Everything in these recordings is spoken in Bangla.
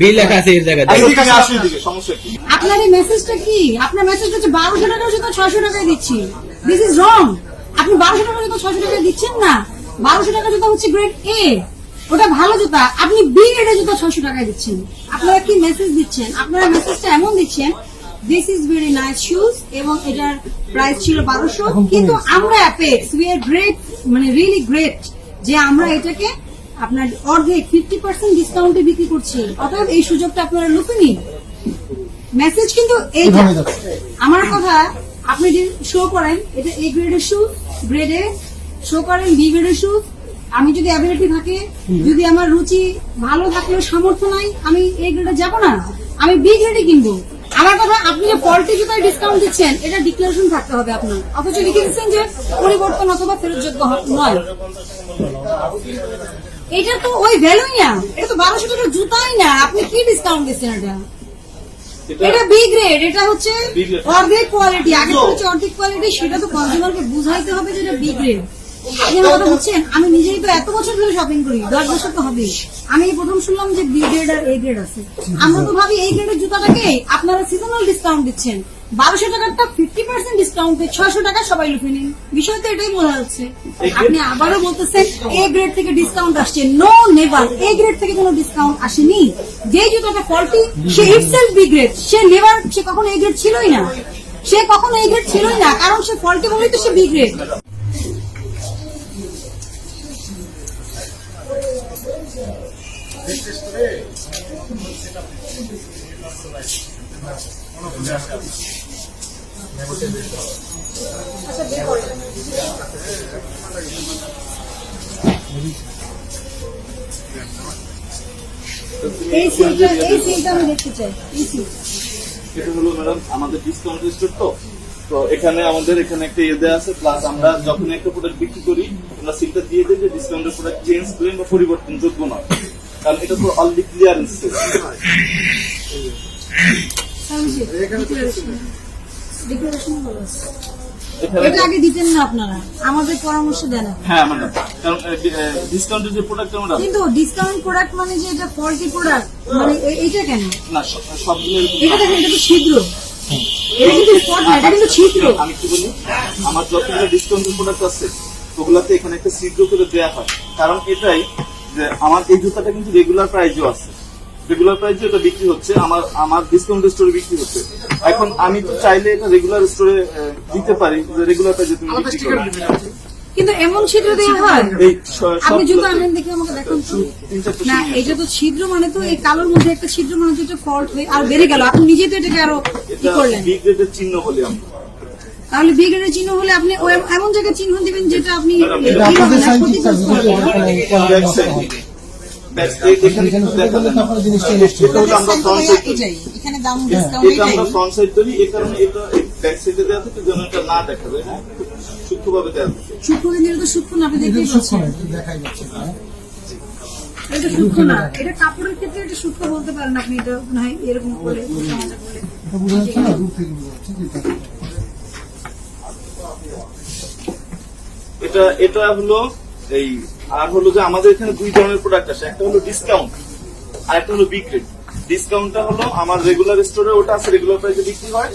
বিল লেখা আছে জায়গায়। এদিকে, সমস্যা কি? আপনার এই মেসেজটা কি? আপনার মেসেজটা হচ্ছে বারোশো টাকার জুতো ছয়শো টাকায় দিচ্ছি। দিস ইজ রং আপনি বারোশো টাকার জুতো ছয়শো টাকায় দিচ্ছেন না। বারোশো টাকার জুতো হচ্ছে গ্রেড এ ওটা ভালো জুতা। আপনি বি গ্রেডের জুতো ছয়শো টাকায় দিচ্ছেন। আপনারা কি মেসেজ দিচ্ছেন? আপনারা মেসেজটা এমন দিচ্ছেন this is very nice shoes এবং এটার প্রাইস ছিল বারোশো। কিন্তু আমরা অ্যাপেক্স উই আর গ্রেট মানে রিয়েলি গ্রেট যে আমরা এটাকে আপনার অর্ধেক ফিফটি পার্সেন্ট ডিসকাউন্টে বিক্রি করছি। অতএব এই সুযোগটা আপনারা লুপে নিন। মেসেজ কিন্তু এইটা আমার কথা আপনি যে শো করেন এটা এ গ্রেডের শু গ্রেড শো করেন বি গ্রেডের শু আমি যদি অ্যাবিলিটি থাকে যদি আমার রুচি ভালো থাকলেও সামর্থ্য নাই আমি এ গ্রেডে যাব না। আমি বি গ্রেডে কিনবো। আমার কথা আপনি যে ফল্টি জুতায় ডিসকাউন্ট দিচ্ছেন এটা ডিক্লারেশন থাকতে হবে আপনার। অথচ লিখে দিচ্ছেন যে পরিবর্তন অথবা ফেরতযোগ্য হ- নয়। এটা তো ওই ভ্যালুই না এটা তো বারোশো টাকার জুতাই না। আপনি কি ডিসকাউন্ট দিচ্ছেন এটা? এটা বি গ্রেড এটা হচ্ছে অর্ধেক কোয়ালিটি আগে হচ্ছে অর্ধেক কোয়ালিটি সেটা তো কনজিউমারকে বুঝাইতে হবে যে এটা বি গ্রেড আমি নিজেই তো এত বছর ধরে শপিং করি দশ বছর তো হবে আমি প্রথম শুনলাম যে বি গ্রেড আর এ গ্রেড আছে। আমরা তো ভাবি এই গ্রেডের জুতাটাকে আপনারা সিজনাল ডিসকাউন্ট দিচ্ছেন। বারোশো টাকারটা ফিফটি পার্সেন্ট ডিসকাউন্টে ছয়শো টাকা সবাই লুফে নিন বিষয় তো এটাই বোঝা হচ্ছে আপনি আবারও বলতেছেন এ গ্রেড থেকে ডিসকাউন্ট আসছে। নো নেভার এ গ্রেড থেকে কোনো ডিসকাউন্ট আসেনি। যে জুতোটা ফলটি সে ইটসেলফ বি গ্রেড সে নেভার সে কখনো এ গ্রেড ছিলই না। সে কখনো এ গ্রেড ছিলই না কারণ সে ফলটি বলেই তো সে বি গ্রেড এই হলো ম্যাডাম, আমাদের ডিসকাউন্ট স্টোর তো। তো এখানে আমাদের এখানে একটা ইয়ে দেওয়া আছে প্লাস আমরা যখন একটা প্রোডাক্ট বিক্রি করি, আমরা সিলটা দিয়ে দিই যে ডিসকাউন্টের প্রোডাক্ট চেঞ্জ করেন বা পরিবর্তন যোগ্য নয়। কারণ এটা তো অলরেডি ক্লিয়ারেন্স ডিক্লারেশন ভালো আছে। এখানে এটা আগে দিতেন না আপনারা। আমাদের পরামর্শ দেন হ্যাঁ ম্যাডাম কারণ ডিসকাউন্টের যে প্রোডাক্ট ম্যাডাম কিন্তু ডিসকাউন্ট প্রোডাক্ট মানে যে এটা ফল্টি প্রোডাক্ট মানে এইটা কেন? না সবগুলো এটা দেখেন এটা তো ছিদ্র। এটা কিন্তু স্পট না এটা কিন্তু ছিদ্র। আমি কি বলি? আমার যতগুলো ডিসকাউন্টের প্রোডাক্ট আছে ওগুলাতে এখানে একটা ছিদ্র করে দেওয়া হয়। কারণ এটাই যে আমার এই জুতাটা কিন্তু রেগুলার প্রাইজও আছে। রেগুলার প্রাইজে এটা বিক্রি হচ্ছে আমার আমার ডিসকাউন্ট স্টোরে বিক্রি হচ্ছে। এখন আমি তো চাইলে এটা রেগুলার স্টোরে দিতে পারি যে রেগুলার প্রাইজে তুমি বিক্রি করো। কিন্তু এমন ছিদ্র দেওয়া হয়? এই আপনি জুতো সবগুলোতে আনেন দেখে আমাকে দেখুন চারটে না এটা তো ছিদ্র মানে তো এই কালোর মধ্যে একটা ছিদ্র মানে তো এটা ফল্ট হয়ে আর বেড়ে গেল। আপনি নিজে তো এটাকে আরও কি করলেন? বি গ্রেডের চিহ্ন বলি আমরা। তাহলে বিগের চিহ্ন হলে আপনি এমন জায়গায় চিহ্ন দিবেন যেটা আপনি সূক্ষ্ম না দেখাই যাচ্ছে সূক্ষ্ম না কাপড়ের ক্ষেত্রে সূক্ষ্ম বলতে পারেন আপনি না এরকম এটা এটা হলো এই আর হলো যে আমাদের এখানে দুই ধরনের প্রোডাক্ট আছে একটা হলো ডিসকাউন্ট আর একটা হলো বিক্রি। ডিসকাউন্টটা হলো আমার রেগুলার স্টোরে ওটা আছে রেগুলার প্রাইসে বিক্রি হয়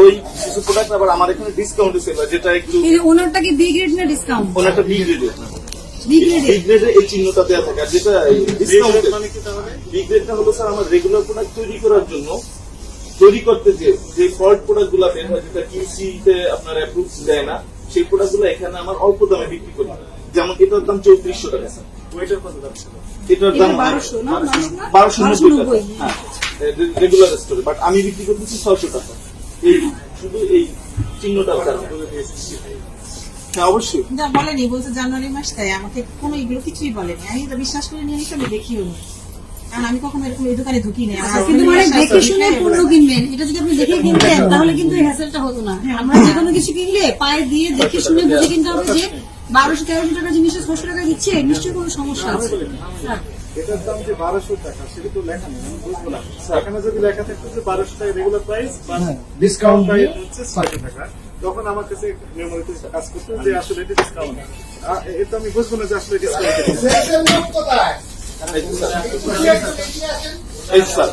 ওই কিছু প্রোডাক্ট আবার আমার এখানে ডিসকাউন্টে সেল হয় যেটা একটু এই ওনারটা কি বি গ্রেড না ডিসকাউন্ট কোন একটা বি গ্রেডের বি গ্রেড বি গ্রেডে এই চিহ্নটা দেওয়া থাকে আর যেটা ডিসকাউন্ট বি গ্রেডটা হলো স্যার আমার রেগুলার প্রোডাক্ট তৈরি করার জন্য তৈরি করতে যে যে ফল্ট প্রোডাক্টগুলা বের হয় যেটা কিউসি তে আপনার অ্যাপ্রুভ দেয় না সেই প্রোডাক্টগুলো এখানে আমার অল্প দামে বিক্রি করি। যেমন এটার দাম চৌত্রিশশো টাকা স্যার ওইটার কত দাম ছিল? এটার দাম এটা 1200 না? বারোশো নব্বই টাকা হ্যাঁ রেগুলার স্টোরে বাট আমি বিক্রি করতেছি ছয়শো টাকা। এই শুধু এই চিহ্নটার কারণে হ্যাঁ অবশ্যই। যা বলেনি বলছে জানুয়ারি মাস তাই আমাকে কোনো এগুলো কিছুই বলেনি। আমি এটা বিশ্বাস করে নিয়ে আমি দেখিও নি। কারণ আমি কখনো এরকম এই দোকানে ঢুকি না আমার কিন্তু মানে দেখে শুনে হ্যাঁ, পণ্য কিনবেন। এটা যদি আপনি দেখে কিনতেন তাহলে কিন্তু এই হ্যাসেলটা হতো না। আমরা যে কোনো কিছু কিনলে পায়ে দিয়ে দেখে শুনে বুঝে কিনতে হবে যে বারোশো তেরোশো টাকা জিনিসটা ছশো টাকা দিচ্ছে নিশ্চয়ই কোনো সমস্যা আছে। হ্যাঁ। এটার দাম যে বারোশো টাকা সেটা তো লেখা নেই আমি বুঝব না। এখানে যদি লেখা থাকতো যে বারোশো টাকা রেগুলার প্রাইস হ্যাঁ, ডিসকাউন্ট প্রাইস হচ্ছে ছয়শো টাকা তখন আমার কাছে মেমোরিতে কাজ করতো যে আসলে এটা ডিসকাউন্ট এটা আমি বুঝব না যে আসলে ডিসকাউন্ট এই যে স্যার। এই যে স্যার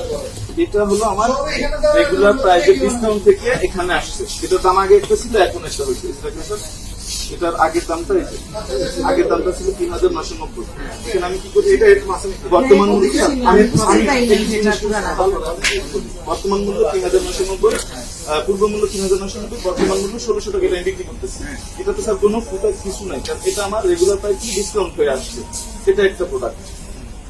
এটা হলো আমার রেগুলার প্রাইজের ডিসকাউন্ট থেকে এখানে আসছে। এটা দাম আগে একটা ছিল এখন একটা হয়েছে। এটার আগের দামটা এই আগের দামটা ছিল তিন হাজার নশো নব্বই। এখানে আমি কি করি? এটা বর্তমান মূল্য বর্তমান মূল্য তিন হাজার নশো নব্বই। পূর্ব মূল্য তিন হাজার নশো নব্বই বর্তমান মূল্য ষোলোশো টাকা এটা বিক্রি করতেছি। এটা তো স্যার কোনো কিছু নাই কারণ এটা আমার রেগুলার প্রাইস কি ডিসকাউন্ট হয়ে আসছে এটা একটা প্রোডাক্ট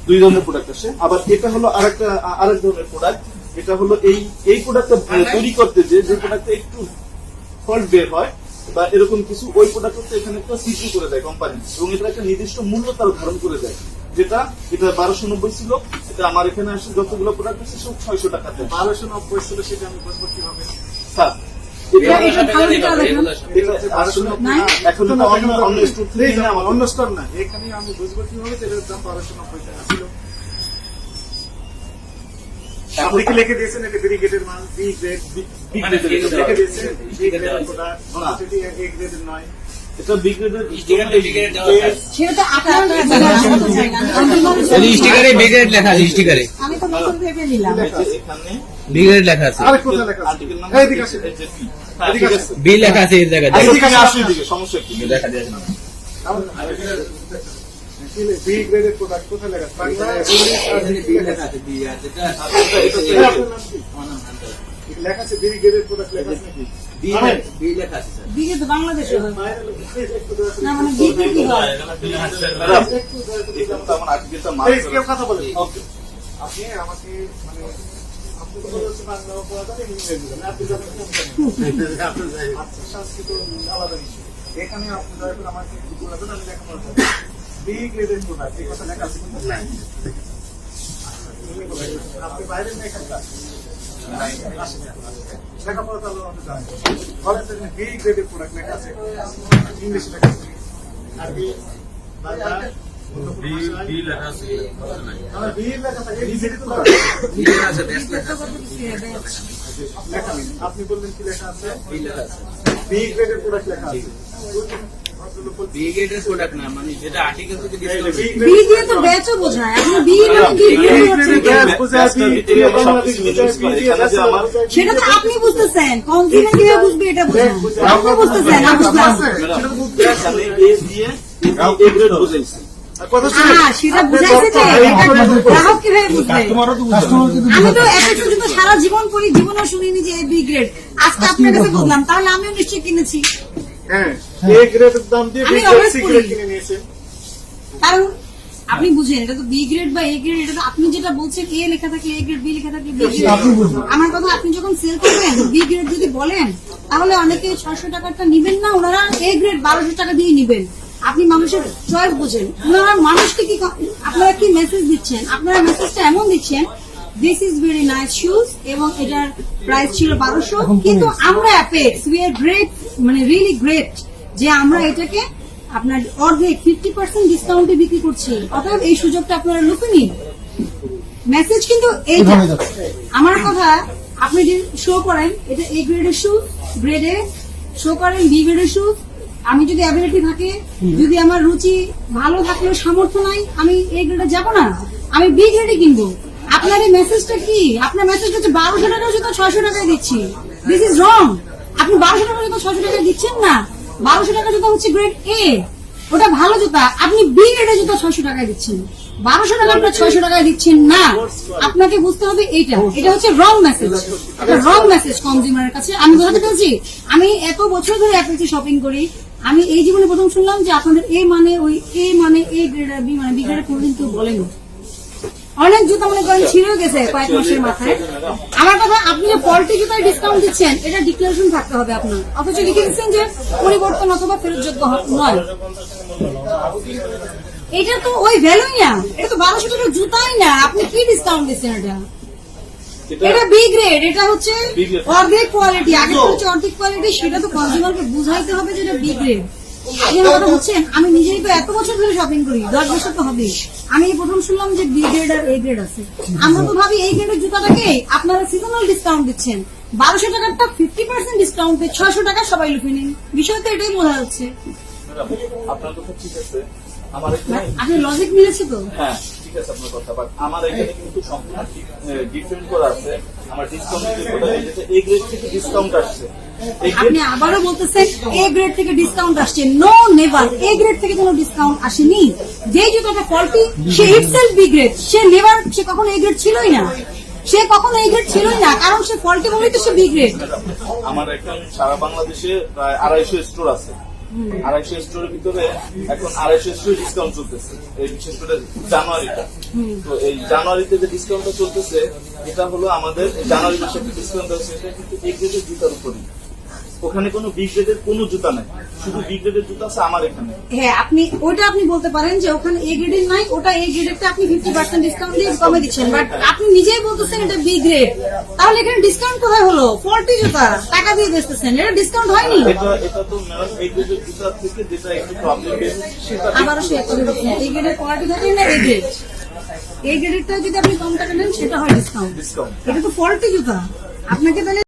দুই ধরনের প্রোডাক্ট আছে আবার এটা হলো আরেকটা আরেক ধরনের প্রোডাক্ট এটা হলো এই এই প্রোডাক্টটা তৈরি করতে যে যে প্রোডাক্টটা একটু ফল্ট বের হয় বা এরকম কিছু ওই প্রোডাক্ট হচ্ছে এখানে একটা সিসি করে দেয় কোম্পানি এবং এটা একটা নির্দিষ্ট মূল্য তারা ধারণ করে দেয়। যেটা এটা বারোশো নব্বই ছিল এটা আমার এখানে আসে যতগুলো প্রোডাক্ট আছে সব ছয়শো টাকা দেয়। বারোশো নব্বই ছিল সেটা আমি বুঝব কীভাবে? স্যার এটা এটা ভালো যেটা দেখুন এটা আসলে নাই? এখন অন্য অন্য স্টোর থেকে এনে আমার অন্য স্টোর না। এখানে আমি বুঝব কীভাবে যে এটার দাম বারোশো নব্বই টাকা ছিল। আপনি লিখে দিয়েছেন এটা? ব্রিগেডের মাল বি গ্রেড এর এটা। লিখে দিয়েছেন? বি সেটি এ গ্রেডের নয়। এটা বিগ রেডের সেটা তো আপনার স্টিকারে বিগ্রেড লেখা আছে আমি তো নতুন ভেবে নিলাম। বিগ্রেড লেখা আছে। হ্যাঁ বি লেখা এই জায়গায় দেখা যায় বি গ্রেডের প্রোডাক্ট কোথায় লেখা বাংলা লেখা আছে? লেখা আছে বি প্রোডাক্ট লেখা আছে নাকি হয় না মানে কি হয় কথা। আপনি আমাকে মানে। আচ্ছা, এখানে আপনি দয়া করে আমাকে আমি লেখাপড়া করবো বি গ্রেডের প্রোডাক্ট এই কথা লেখা আছে কিন্তু নাই আপনি বাইরে না এখানে আসেন। লেখাপড়া তো আল্লাহ আমাকে জানেন ঘরে বি গ্রেডের প্রোডাক্ট লেখা আছে ইংলিশে লেখা আছে আরবি বাংলা বি বি লেখা আছে আমার বি লেখা থাকে বি গ্রেডের তো লেখা নেই। আপনি বললেন কি লেখা আছে বি গ্রেডের প্রোডাক্ট লেখা আছে আপনি বুঝতেছেন কীভাবে এটা বুঝতেছেন সারা জীবন পরি জীবনে শুনিনি যে বি গ্রেড আজকে আপনার কাছে বুঝলাম তাহলে আমিও নিশ্চয়ই কিনেছি। হ্যাঁ। এ গ্রেডের দাম দিয়ে বি গ্রেড সি গ্রেড কিনে নিয়েছেন কারণ আপনি বুঝেন এটা তো বি গ্রেড বা এ গ্রেড এটা তো আপনি যেটা বলছেন এ লেখা থাকলে এ গ্রেড বি লেখা থাকলে বি গ্রেড আমার কথা আপনি যখন সেল করবেন বি গ্রেড যদি বলেন তাহলে অনেকে ছয়শো টাকারটা নিবেন না ওনারা এ গ্রেড বারোশো টাকা দিয়ে নিবেন। আপনি মানুষের চয়েস বোঝেন। ওনারা মানুষকে কি আপনারা কি মেসেজ দিচ্ছেন? আপনারা মেসেজটা এমন দিচ্ছেন this is very nice shoes এবং এটার প্রাইস ছিল বারোশো কিন্তু আমরা অ্যাপেক্স উই আর গ্রেট মানে রিয়েলি গ্রেট যে আমরা এটাকে আপনার অর্ধেক ফিফটি পার্সেন্ট ডিসকাউন্টে বিক্রি করছি। অতএব এই সুযোগটা আপনারা লুফে নিন। মেসেজ কিন্তু যাচ্ছে। আমার কথা আপনি যে শো করেন এটা এ গ্রেডের শুজ গ্রেডে শো করেন বি গ্রেডের শুজ আমি যদি অ্যাবিলিটি থাকে যদি আমার রুচি ভালো থাকলেও সামর্থ্য নাই আমি এ গ্রেডে যাব না। আমি বি গ্রেডে কিনবো। আপনার এই মেসেজটা কি? আপনার মেসেজ হচ্ছে বারোশো টাকা জুতো ছয়শো টাকায় দিচ্ছি। দিস ইজ রং আপনি বারোশো টাকা জুতো ছয়শো টাকায় দিচ্ছেন না? বারোশো টাকা জুতো হচ্ছে গ্রেড এ ওটা ভালো জুতা। আপনি বি গ্রেডের জুতো ছয়শো টাকায় দিচ্ছেন। বারোশো টাকা আপনার ছয়শো টাকায় দিচ্ছেন না। আপনাকে বুঝতে হবে এইটা। এটা হচ্ছে রং মেসেজ এটা রং মেসেজ কনজিউমারের কাছে। আমি বোঝাতে পেরেছি? আমি এত বছর ধরে অ্যাপেলসে শপিং করি। আমি এই জীবনে প্রথম শুনলাম যে আপনাদের এ মানে ওই এ মানে এ গ্রেড আর বি মানে বি গ্রেড কোনদিন কেউ বলেনি। অনেক জুতা মনে করেন ছিঁড়ে গেছে কয়েক মাসের মাথায়। আমার কথা আপনি যে ফল্টি জুতায় ডিসকাউন্ট দিচ্ছেন এটা ডিক্লারেশন থাকতে হবে আপনার। অথচ লিখে দিচ্ছেন যে পরিবর্তন অথবা ফেরতযোগ্য নয়। এটা তো ওই ভ্যালুই না। এটা তো বারোশো টাকার জুতাই না। আপনি কি ডিসকাউন্ট দিচ্ছেন এটা? এটা বি গ্রেড এটা হচ্ছে অর্ধেক কোয়ালিটি আগে হচ্ছে অর্ধেক কোয়ালিটি সেটা তো কনজিউমারকে বুঝাইতে হবে যে এটা বি গ্রেড কথা আমি নিজেই তো এত বছর ধরে শপিং করি দশ বছর তো হবে আমি প্রথম শুনলাম যে বি গ্রেড আর এ গ্রেড আছে। আমরা তো ভাবি এই গ্রেডের জুতাটাকে আপনারা সিজনাল ডিসকাউন্ট দিচ্ছেন। বারোশো টাকারটা ফিফটি পার্সেন্ট ডিসকাউন্টে ছয়শো টাকা সবাই লুফে নিন বিষয় তো এটাই বোঝা যাচ্ছে। আপনার কথা ঠিক আছে। আমার আপনি লজিক মিলেছে তো? হ্যাঁ ঠিক আছে আপনার কথা বাট আমার এখানে কিন্তু সম্পূর্ণ ডিফারেন্ট করা আছে। আমার ডিসকাউন্ট গ্রেড থেকে ডিসকাউন্ট আসছে। আপনি আবারও বলতেছেন এ গ্রেড থেকে ডিসকাউন্ট আসছে। নো নেভার এ গ্রেড থেকে কোনো ডিসকাউন্ট আসেনি। যে জুতোটা ফল্টি সে ইটসেলফ বি গ্রেড সে নেভার সে কখনো এ গ্রেড ছিলই না। সে কখনো এ গ্রেড ছিলই না কারণ সে ফলটি বলেই তো সে বি গ্রেড আমার এখন সারা বাংলাদেশে প্রায় আড়াইশো স্টোর আছে। আড়াইশো স্টোরের ভিতরে এখন আড়াইশো স্টোরে ডিসকাউন্ট চলতেছে। এই বিশেষ করে জানুয়ারিটা। তো এই জানুয়ারিতে যে ডিসকাউন্টটা চলতেছে, এটা হলো আমাদের জানুয়ারি মাসে ডিসকাউন্ট আছে, এটা কিন্তু এক জুতার উপরই। ওখানে কোনো বি গ্রেডের কোনো জুতা নাই। শুধু বি গ্রেডের জুতা আছে আমার এখানে। হ্যাঁ আপনি ওইটা আপনি বলতে পারেন যে ওখানে এ গ্রেডের নাই ওটা এ গ্রেডেরটা আপনি ফিফটি পার্সেন্ট ডিসকাউন্ট দিয়ে কমে দিচ্ছেন। বাট আপনি নিজেই বলতেছেন এটা বি গ্রেড তাহলে এখানে ডিসকাউন্ট কোথায় হলো? ফল্টি জুতা টাকা দিয়ে বেচতেছেন এটা ডিসকাউন্ট হয়নি? এটা এটা তো ম্যাডাম এই গ্রেডের জুতা থেকে যেটা একটু প্রবলেম সেটা আবারও সে একটা এই গ্রেডের কোয়ালিটি থাকে না এ গ্রেড এই গ্রেডেরটা যদি আপনি কম টাকা নেন সেটা হয় ডিসকাউন্ট ডিসকাউন্ট এটা তো ফল্টি জুতা। আপনাকে তাহলে